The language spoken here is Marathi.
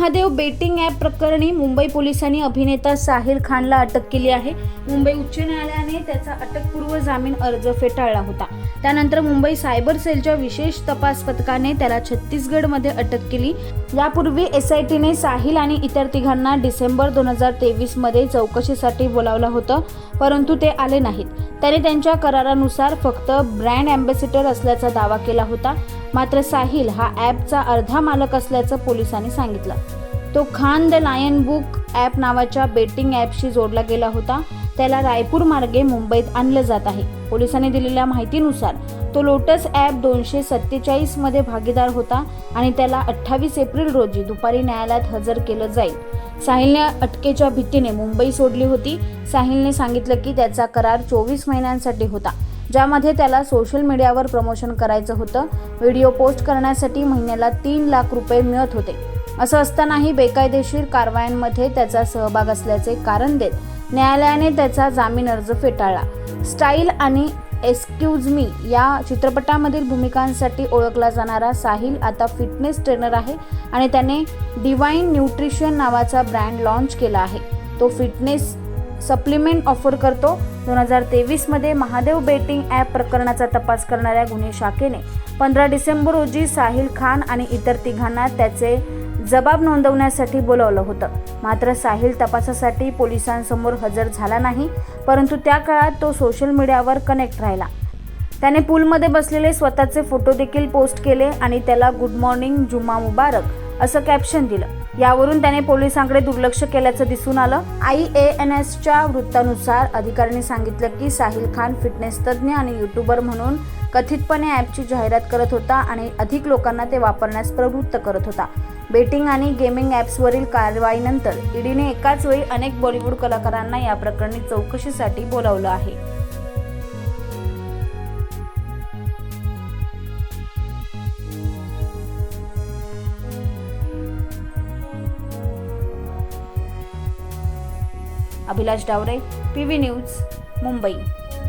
महादेव बेटिंग ॲप प्रकरणी मुंबई पोलिसांनी अभिनेता साहिल खानला अटक केली आहे. मुंबई उच्च न्यायालयाने त्याचा अटकपूर्व जामीन अर्ज फेटाळला होता. त्यानंतर मुंबई सायबर सेलच्या विशेष तपास पथकाने त्याला छत्तीसगडमध्ये अटक केली. यापूर्वी एस आय टीने साहिल आणि इतर तिघांना डिसेंबर दोन हजार तेवीसमध्ये चौकशीसाठी बोलावलं होतं परंतु ते आले नाहीत. त्याने त्यांच्या करारानुसार फक्त ब्रँड अँबॅसिडर असल्याचा दावा केला होता. मात्र साहिल हा ॲपचा अर्धा मालक असल्याचं पोलिसांनी सांगितलं. तो Khan the lion book app नावाच्या बेटिंग ॲपशी जोडला गेला होता. त्याला रायपूर मार्गे मुंबईत आणलं जात आहे. पोलिसांनी दिलेल्या माहितीनुसार तो लोटस ॲप दोनशे सत्तेचाळीसमध्ये भागीदार होता आणि त्याला अठ्ठावीस एप्रिल रोजी दुपारी न्यायालयात हजर केलं जाईल. साहिलने अटकेच्या भीतीने मुंबई सोडली होती. साहिलने सांगितलं की त्याचा करार चोवीस महिन्यांसाठी होता. ज्यामध्ये त्याला सोशल मीडियावर प्रमोशन करायचं होतं. व्हिडिओ पोस्ट करण्यासाठी महिन्याला तीन लाख रुपये मिळत होते. असं असतानाही बेकायदेशीर कारवायांमध्ये त्याचा सहभाग असल्याचे कारण देत न्यायालयाने त्याचा जामीन अर्ज फेटाळला. स्टाईल आणि एक्सक्यूज मी या चित्रपटामधील भूमिकांसाठी ओळखला जाणारा साहिल आता फिटनेस ट्रेनर आहे आणि त्याने डिवाइन न्यूट्रिशन नावाचा ब्रँड लॉन्च केला आहे. तो फिटनेस सप्लिमेंट ऑफर करतो. दोन हजार तेवीसमध्ये महादेव बेटिंग ॲप प्रकरणाचा तपास करणाऱ्या गुन्हे शाखेने पंधरा डिसेंबर रोजी साहिल खान आणि इतर तिघांना त्याचे जबाब नोंदवण्यासाठी बोलावलं होतं. मात्र साहिल तपासासाठी पोलिसांसमोर हजर झाला नाही परंतु त्या काळात तो सोशल मीडियावर कनेक्ट राहिला. त्याने पूलमध्ये बसलेले स्वतःचे फोटो देखील पोस्ट केले आणि त्याला गुड मॉर्निंग जुम्मा मुबारक असं कॅप्शन दिलं. यावरून त्याने पोलिसांकडे दुर्लक्ष केल्याचं दिसून आलं. आय ए एन एसच्या वृत्तानुसार अधिकाऱ्यांनी सांगितलं की साहिल खान फिटनेस तज्ज्ञ आणि युट्यूबर म्हणून कथितपणे ॲपची जाहिरात करत होता आणि अधिक लोकांना ते वापरण्यास प्रवृत्त करत होता. बेटिंग आणि गेमिंग ॲप्सवरील कारवाईनंतर ईडीने एकाच वेळी अनेक बॉलिवूड कलाकारांना या प्रकरणी चौकशीसाठी बोलावलं आहे. Abhilash Daware P V news Mumbai.